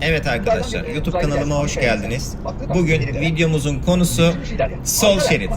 Evet arkadaşlar, YouTube kanalıma hoş geldiniz. Bugün videomuzun konusu sol şerit.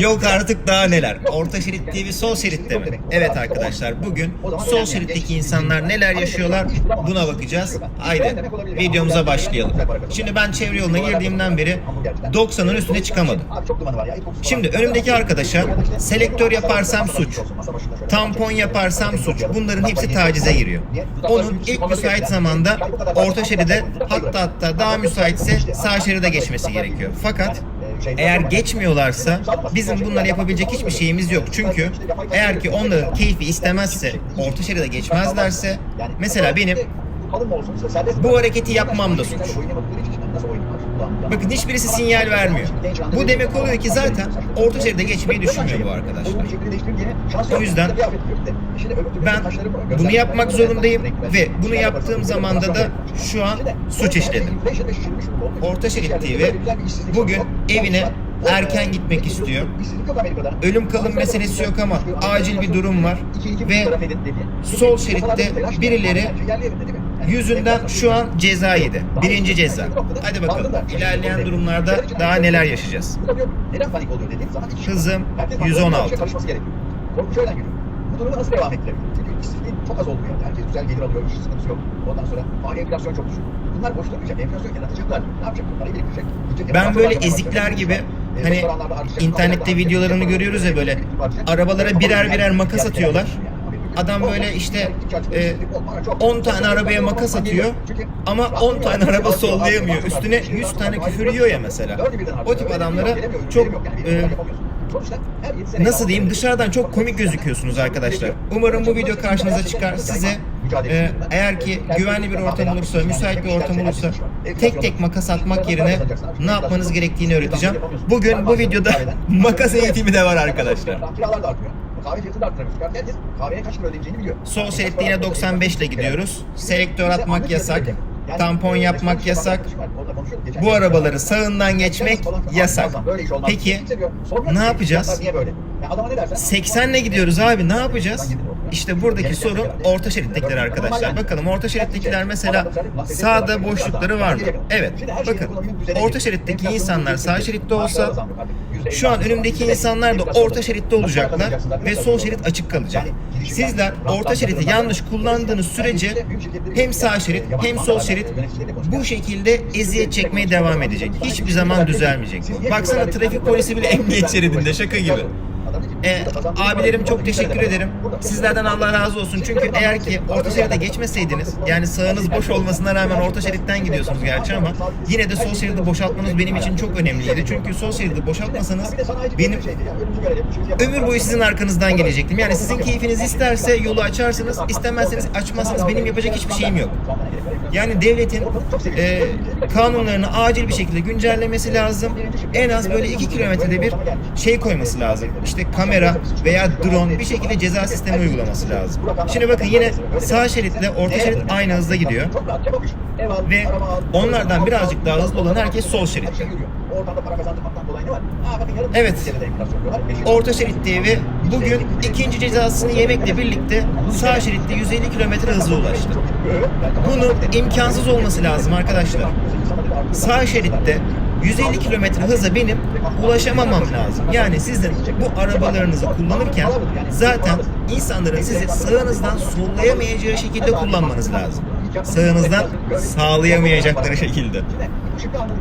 Yok artık daha neler. Orta şerit diye bir sol şeritte mi? Evet arkadaşlar, bugün sol şeritteki insanlar neler yaşıyorlar buna bakacağız. Haydi videomuza başlayalım. Şimdi ben çevre yoluna girdiğimden beri 90'ın üstüne çıkamadım. Şimdi önümdeki arkadaşa selektör yaparsam suç, tampon yaparsam suç. Bunların hepsi tacize giriyor. Onun ilk müsait zamanda orta şeride hatta hatta daha müsaitse sağ şeride geçmesi gerekiyor. Fakat eğer geçmiyorlarsa bizim bunları yapabilecek hiçbir şeyimiz yok. Çünkü eğer ki onların keyfi istemezse, orta şeride geçmezlerse mesela benim bu hareketi yapmam da suç. Bakın hiçbirisi sinyal vermiyor. Bu demek oluyor ki zaten orta şeride geçmeyi düşünmüyor bu arkadaşlar. O yüzden ben bunu yapmak zorundayım ve bunu yaptığım zamanda da şu an suç işledim. Orta Şerit TV bugün evine erken gitmek istiyor. Ölüm kalım meselesi yok ama acil bir durum var ve sol şeritte birileri yüzünden şu an ceza yedi. Birinci ceza. Hadi bakalım ilerleyen durumlarda daha neler yaşayacağız. Hızım Herkes 116. Çalışması gerekiyor. Korku şöyle yürüyor. Bu durumu nasıl devam ettirebilir? Çünkü işsizliğin çok az olduğu yani. Herkes güzel gelir alıyor, iş sıkıntısı yok. Ondan sonra faiz enflasyon çok düşük. Bunlar boş durmayacak. Enflasyon yaratacaklar. Ne yapacak? Parayı biriktirecek. Ben böyle ezikler gibi hani internette videolarını görüyoruz ya böyle arabalara birer birer makas atıyorlar. Adam böyle işte e, 10 10 tane arabaya makas atıyor ama 10 tane araba sollayamıyor. Üstüne 100 tane küfür yiyor ya mesela. O tip adamlara çok e, nasıl diyeyim dışarıdan çok komik gözüküyorsunuz arkadaşlar. Umarım bu video karşınıza çıkar. Size e, eğer ki güvenli bir ortam olursa, müsait bir ortam olursa tek tek makas atmak yerine ne yapmanız gerektiğini öğreteceğim. Bugün bu videoda makas eğitimi de var arkadaşlar. Kahve fiyatını arttıramıyorsun. Artık herkes kahveye kaç lira ödeyeceğini biliyor. Sol şeritte yine 95 ile gidiyoruz. Selektör atmak yasak. Tampon yapmak yasak. Bu arabaları sağından geçmek yasak. Peki ne yapacağız? 80 ile gidiyoruz abi ne yapacağız? İşte buradaki sorun orta şerittekiler arkadaşlar. Bakalım orta şerittekiler mesela sağda boşlukları var mı? Evet. Bakın orta şeritteki insanlar sağ şeritte olsa şu an önümdeki insanlar da orta şeritte olacaklar ve sol şerit açık kalacak. Sizler orta şeridi yanlış kullandığınız sürece hem sağ şerit hem sol şerit bu şekilde eziyet çekmeye devam edecek. Hiçbir zaman düzelmeyecek. Baksana trafik polisi bile emniyet şeridinde şaka gibi. E, abilerim çok teşekkür ederim. Sizlerden Allah razı olsun. Çünkü eğer ki orta şeride geçmeseydiniz, yani sağınız boş olmasına rağmen orta şeritten gidiyorsunuz gerçi ama yine de sol şeridi boşaltmanız benim için çok önemliydi. Çünkü sol şeridi boşaltmasanız benim ömür boyu sizin arkanızdan gelecektim. Yani sizin keyfiniz isterse yolu açarsınız, istemezseniz açmazsınız. Benim yapacak hiçbir şeyim yok. Yani devletin e, kanunlarını acil bir şekilde güncellemesi lazım. En az böyle 2 kilometrede bir şey koyması lazım. İşte kamera veya drone bir şekilde ceza sistemi uygulaması lazım. Şimdi bakın yine sağ şeritle orta şerit aynı hızda gidiyor. Ve onlardan birazcık daha hızlı olan herkes sol şeritte. Evet. Orta şeritte ve bugün ikinci cezasını yemekle birlikte sağ şeritte 150 km hıza ulaştı. Bunun imkansız olması lazım arkadaşlar. Sağ şeritte 150 km hıza benim ulaşamamam lazım. Yani sizin bu arabalarınızı kullanırken zaten insanların sizi sağınızdan sollayamayacağı şekilde kullanmanız lazım. Sağınızdan sağlayamayacakları şekilde.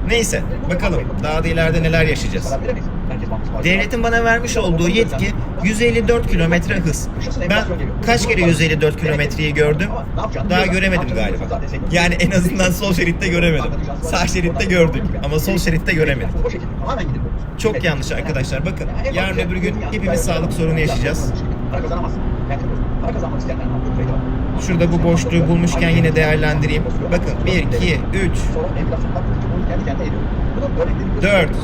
Neyse bakalım daha da ileride neler yaşayacağız. Devletin bana vermiş olduğu yetki 154 kilometre hız. Ben kaç kere 154 kilometreyi gördüm? Daha göremedim galiba. Yani en azından sol şeritte göremedim. Sağ şeritte gördük ama sol şeritte göremedim. Çok yanlış arkadaşlar. Bakın yarın öbür gün hepimiz sağlık sorunu yaşayacağız. Para kazanamazsın. Para kazanmak isteyenler Şurada bu boşluğu bulmuşken yine değerlendireyim. Bakın 1, 2, 3, Sonra enflasyondan bunu kendi kendine ediyor. Bunun örneklerini Dört.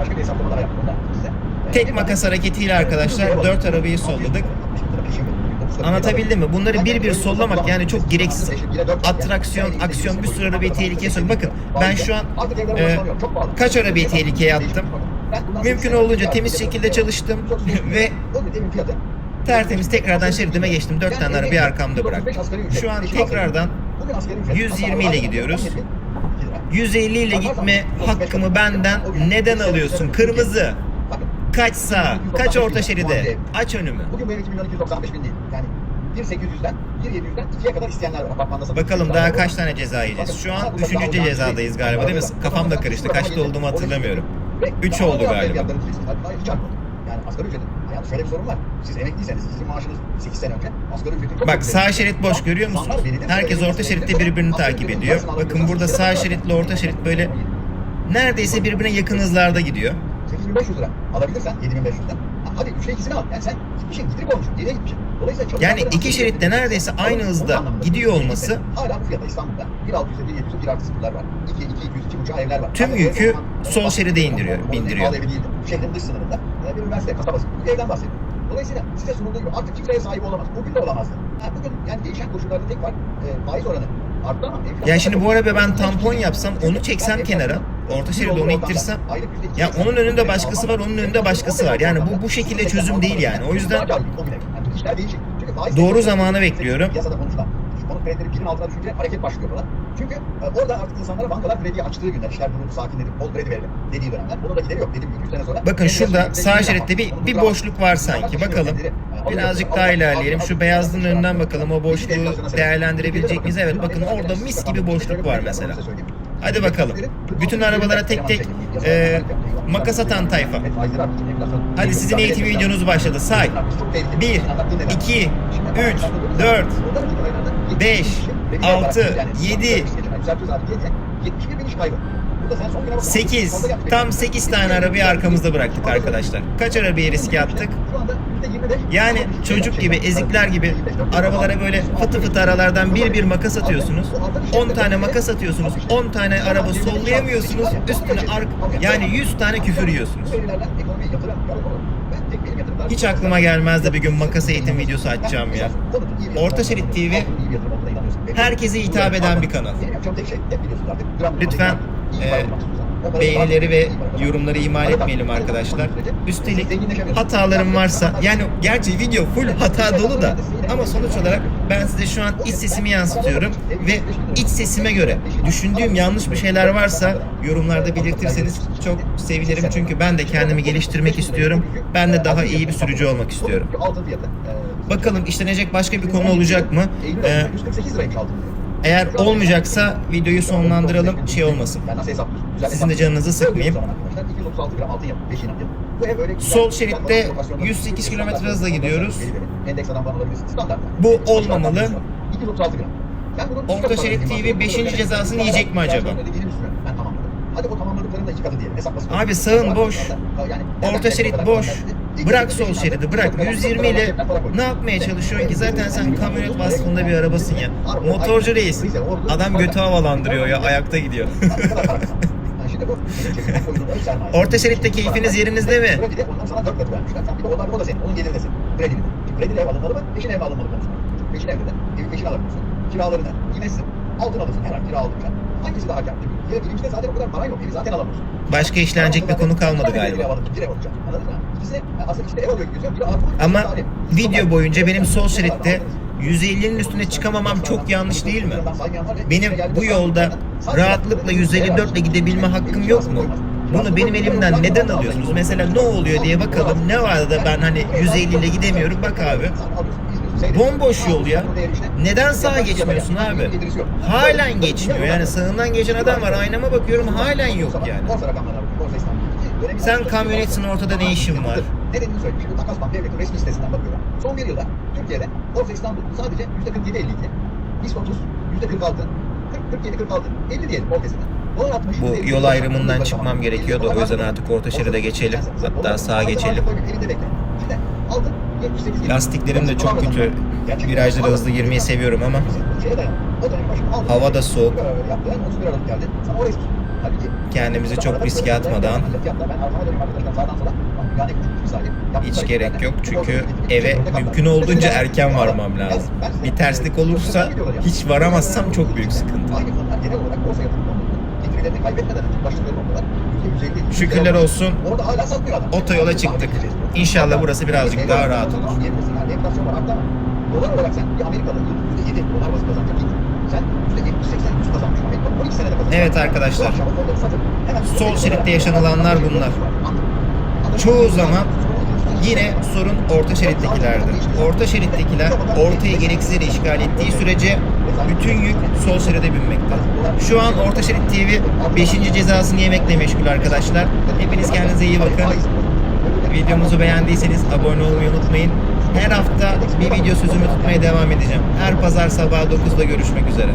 Başka bir hesaplamalar yaptım da size. tek makas hareketiyle arkadaşlar 4 arabayı solladık. Anlatabildim mi? Bunları bir bir sollamak yani çok gereksiz atraksiyon, aksiyon bir sürü arabayı tehlikeye sok. Bakın ben şu an e, kaç arabayı tehlikeye attım. Mümkün olduğunca temiz şekilde çalıştım ve tertemiz tekrardan şeridime geçtim. Dört tane arabayı arkamda bıraktım. Şu an tekrardan Bugün asgari ücret 120 ile gidiyoruz. 17 lira. 150 ile gitme hakkımı benden neden alıyorsun? Kırmızı. Kaç sağ, kaç orta şeride? Aç önümü. bugün bu ev 2 milyon 295 bin değil. Yani 1.800'den 1.700'den 2'ye kadar isteyenler var. Apartmanda. Bakalım daha kaç tane ceza yiyeceğiz. Şu an üçüncü cezadayız galiba değil mi? Kafam da karıştı. Kaçta olduğumu hatırlamıyorum. Üç oldu galiba. Yani asgari ücretin. Yani şöyle bir sorun var. Siz emekliyseniz sizin maaşınız 8 sene önce asgari ücretin Bak sağ şerit boş görüyor musunuz? Herkes orta şeritte birbirini takip ediyor. Bakın burada sağ şeritle orta şerit böyle neredeyse birbirine yakın hızlarda gidiyor. 8500 lira alabilirsen 7500'den. Ha, Hadi üçte ikisini al. Yani sen gitmişsin, gidirip olmuşsun, geriye gitmişsin. Yani iki asgari şeritte neredeyse aynı hızda gidiyor değil. olması Hala bu fiyata İstanbul'da 1.600'e 1.700'e 1 artı sıfırlar var. 2 2 200 2 buçuk evler var. Tüm yükü sol şeride indiriyor, bindiriyor. Şehrin dış sınırında e, bir üniversite kasabası. Bir evden bahsediyorum. Dolayısıyla size sunulduğu gibi artık kimse ev sahibi olamaz. Bugün de olamazdı. Bugün yani değişen koşullarda tek var e, faiz oranı arttı ama enflasyon- Ya şimdi bu arada ben tampon yapsam, onu çeksem kenara, orta şeride onu ittirsem, ya onun önünde başkası var, onun önünde başkası var. Yani bu bu şekilde çözüm değil yani. O yüzden doğru zamanı bekliyorum. Yasada konuşulan. Konut kredileri birin altına düşünce hareket başlıyor falan. Çünkü e, orada artık insanlara bankalar krediyi açtığı günler, işler durumu sakinledik, bol kredi verelim dediği dönemler. Bunun da gideri yok. Dediğim gibi 200 sene sonra. Bakın şurada sağ şeritte bir bir boşluk var sanki. Bakalım. Birazcık daha ilerleyelim. Şu beyazlığın önünden bakalım. O boşluğu değerlendirebilecek miyiz? Evet bakın orada mis gibi boşluk var mesela. Hadi bakalım. Bütün arabalara tek tek e, makas atan tayfa. Hadi sizin eğitim videonuz başladı. Say. 1, 2, 3, 4, 5, 6, 7, 8. Tam 8 tane arabayı arkamızda bıraktık arkadaşlar. Kaç arabayı riske attık? Yani çocuk gibi, ezikler gibi arabalara böyle fıtı fıtı aralardan bir bir makas atıyorsunuz. 10 tane makas atıyorsunuz. 10 tane araba sollayamıyorsunuz. Üstüne ark yani 100 tane küfür yiyorsunuz. Hiç aklıma gelmezdi bir gün makas eğitim videosu açacağım ya. Orta Şerit TV herkese hitap eden bir kanal. Lütfen e, beğenileri ve yorumları ihmal etmeyelim arkadaşlar. Üstelik hatalarım varsa yani gerçi video full hata dolu da ama sonuç olarak ben size şu an iç sesimi yansıtıyorum ve iç sesime göre düşündüğüm yanlış bir şeyler varsa yorumlarda belirtirseniz çok sevinirim çünkü ben de kendimi geliştirmek istiyorum. Ben de daha iyi bir sürücü olmak istiyorum. Bakalım işlenecek başka bir konu olacak mı? Ee, 148 liraymış altın diyor. eğer olmayacaksa videoyu sonlandıralım şey olmasın. Sizin de canınızı sıkmayayım. Arkadaşlar 236 gram altın yapıyor. 5 inat yapıyor. Bu ev öyle güzel- Sol şeritte güzel lokasyonda- 108 kilometre hızla gidiyoruz. Bu olmamalı. 236 gram. Ben bunun iki Orta Şerit TV yapıyorum. beşinci Böyle cezasını bir- yiyecek mi acaba? Abi sağın boş. Yani Orta şerit boş. Bırak sol şeridi bırak. 120 ile ne yapmaya çalışıyorsun ki? Zaten sen kamyonet vasfında bir arabasın ya. Motorcu reis. Adam götü havalandırıyor ya ayakta gidiyor. Orta şeritte keyfiniz yerinizde mi? Kredi ondan sana dört katı vermişler. Sen bir de onlar o da senin. Onun geliri de senin. Kredili. Şimdi kredili ev alınmalı mı? Peşin ev alınmalı. Çünkü peşin evde de evi peşin alamıyorsun. Kiralarını yemezsin. Altın alırsın her an kira aldırırken. Hangisi daha kâr? Ya birincide zaten o kadar paran yok. Evi zaten alamıyorsun. Başka işlenecek bir konu kalmadı galiba. Bir ev alacağım. Anladın mı? İkisi aslında de ev alıyor gözüküyor. Biri artı Ama video boyunca benim sol şeritte 150'nin üstüne çıkamamam çok yanlış değil mi? Benim bu yolda rahatlıkla 154 ile gidebilme hakkım yok mu? Bunu benim elimden neden alıyorsunuz? Mesela ne oluyor diye bakalım. Ne var da ben hani 150 ile gidemiyorum? Bak abi. Bomboş yol ya. Neden sağa geçmiyorsun abi? Halen geçmiyor. Yani sağından geçen adam var. Aynama bakıyorum halen yok yani. Sen kamyonetsin ortada ne işin var? Nedenini söyleyeyim. Şimdi Takas Bank Devlet'in resmi sitesinden bakıyorum. Son bir yılda Türkiye'de Borsa İstanbul sadece %47 52, BIST 30 %46, 40 47 46, 50 diyelim ortasında. Bu yol ayrımından çıkmam gerekiyordu. O yüzden artık orta şeride geçelim. Hatta sağa geçelim. Lastiklerim de çok kötü. Virajlara hızlı girmeyi seviyorum ama hava da soğuk. Kendimizi çok riske atmadan hiç gerek yok çünkü eve mümkün olduğunca erken varmam lazım. Bir terslik olursa hiç varamazsam çok büyük sıkıntı. Şükürler olsun otoyola çıktık. İnşallah burası birazcık daha rahat olur. Dolar olarak sen bir Amerikalı %7 dolar bazı kazanacak git. Sen %70-80 yüz kazanmış. Amerika 12 senede kazanmış. Evet arkadaşlar. Sol şeritte yaşanılanlar bunlar. Çoğu zaman Yine sorun orta şerittekilerdir. Orta şerittekiler ortayı gereksiz yere işgal ettiği sürece bütün yük sol şeride binmekte. Şu an Orta Şerit TV 5. cezasını yemekle meşgul arkadaşlar. Hepiniz kendinize iyi bakın. Videomuzu beğendiyseniz abone olmayı unutmayın. Her hafta bir video sözümü tutmaya devam edeceğim. Her pazar sabah 9'da görüşmek üzere.